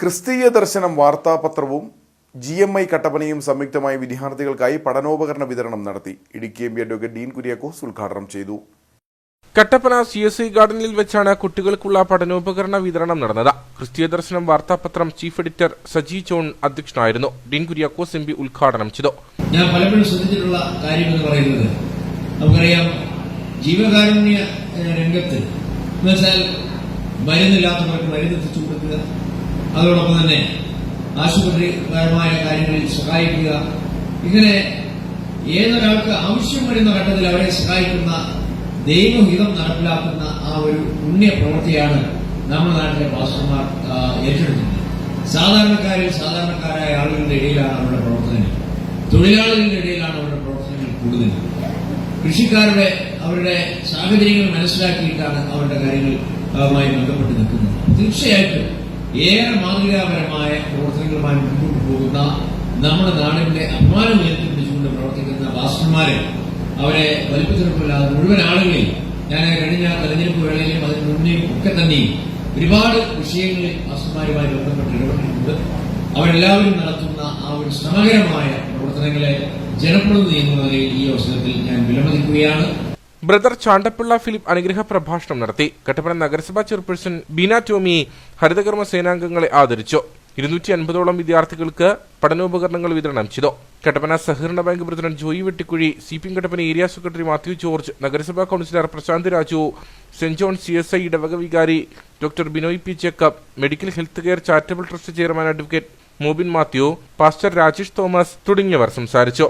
ക്രിസ്തീയ ദർശനം വാർത്താപത്രവും ജി എം ഐ കട്ടപ്പനയും സംയുക്തമായി വിദ്യാർത്ഥികൾക്കായി പഠനോപകരണ വിതരണം നടത്തി. Idukki M P advocate Dean Kuriakose ഉദ്ഘാടനം ചെയ്തു. കട്ടപ്പന സി എസ് ഐ ഗാർഡനിൽ വെച്ചാണ് കുട്ടികൾക്കുള്ള പഠനോപകരണ വിതരണം നടന്നത്. ക്രിസ്തീയ ദർശനം വാർത്താപത്രം ചീഫ് എഡിറ്റർ സജി ജോൺ അധ്യക്ഷനായിരുന്നു. ഡീൻ കുര്യാക്കോസ് എം പി ഉദ്ഘാടനം ചെയ്തു. ഞാൻ പലപ്പോഴും ശ്രദ്ധിച്ചിട്ടുള്ള കാര്യം എന്ന് പറയുന്നത് നമുക്കറിയാം ജീവകാരുണ്യ രംഗത്ത് എന്നുവെച്ചാൽ മരുന്നില്ലാത്തവർക്ക് മരുന്ന് എത്തിച്ചു കൊടുക്കുക അതോടൊപ്പം തന്നെ ആശുപത്രിപരമായ കാര്യങ്ങളിൽ സഹായിക്കുക. ഇങ്ങനെ ഏതൊരാൾക്ക് ആവശ്യം വരുന്ന ഘട്ടത്തിൽ അവരെ സഹായിക്കുന്ന ദൈവഹിതം നടപ്പിലാക്കുന്ന ആ ഒരു പുണ്യ പ്രവൃത്തിയാണ് നമ്മുടെ നാട്ടിലെ പാസ്റ്റർമാർ ഏറ്റെടുക്കുന്നത്. സാധാരണക്കാരിൽ സാധാരണക്കാരായ ആളുകളുടെ ഇടയിലാണ് അവരുടെ പ്രവർത്തനങ്ങൾ തൊഴിലാളികളുടെ ഇടയിലാണ് അവരുടെ പ്രവർത്തനങ്ങൾ കൂടുതൽ. കൃഷിക്കാരുടെ അവരുടെ സാഹചര്യങ്ങൾ മനസ്സിലാക്കിയിട്ടാണ് അവരുടെ കാര്യങ്ങൾ ബന്ധപ്പെട്ട് നിൽക്കുന്നത്. തീർച്ചയായിട്ടും ഏറെ മാതൃകാപരമായ പ്രവർത്തനങ്ങളുമായി മുന്നോട്ട് പോകുന്ന നമ്മുടെ നാടിന്റെ അഭിമാനം ഉയർത്തിപ്പിടിച്ചുകൊണ്ട് പ്രവർത്തിക്കുന്ന ഭാഷന്മാരെ അവരെ വലിപ്പത്തിനൊപ്പമില്ലാതെ മുഴുവൻ ആളുകളെയും ഞാൻ കഴിഞ്ഞ തെരഞ്ഞെടുപ്പ് വേളയിലും അതിന് മുന്നേയും ഒക്കെ തന്നെയും ഒരുപാട് വിഷയങ്ങളിൽ ഭാഷന്മാരുമായി ബന്ധപ്പെട്ട് ഇടപെട്ടിട്ടുണ്ട്. അവരെല്ലാവരും നടത്തുന്ന ആ ഒരു ശ്രമകരമായ പ്രവർത്തനങ്ങളെ ജനപ്രതിനിധി എന്ന ഈ അവസരത്തിൽ ഞാൻ വിലമതിക്കുകയാണ്. ബ്രദർ ചാണ്ടപ്പിള്ള ഫിലിപ്പ് അനുഗ്രഹ പ്രഭാഷണം നടത്തി. കട്ടപ്പന നഗരസഭാ ചെയർപേഴ്സൺ ബീന ടോമി ഹരിതകർമ്മ സേനാംഗങ്ങളെ ആദരിച്ചു. ഇരുന്നൂറ്റി അൻപതോളം വിദ്യാർത്ഥികൾക്ക് പഠനോപകരണങ്ങൾ വിതരണം ചെയ്തു. കട്ടപ്പന സഹകരണ bank president Joy Vettikuzhy C P Kattappana area secretary Mathew George നഗരസഭാ councillor Prashanth Raju saint John C S I ഇടവക വികാരി doctor Binoy P Jacob medical health care charitable trust chairman advocate Mobin Mathew pastor Rajesh Thomas തുടങ്ങിയവർ സംസാരിച്ചു.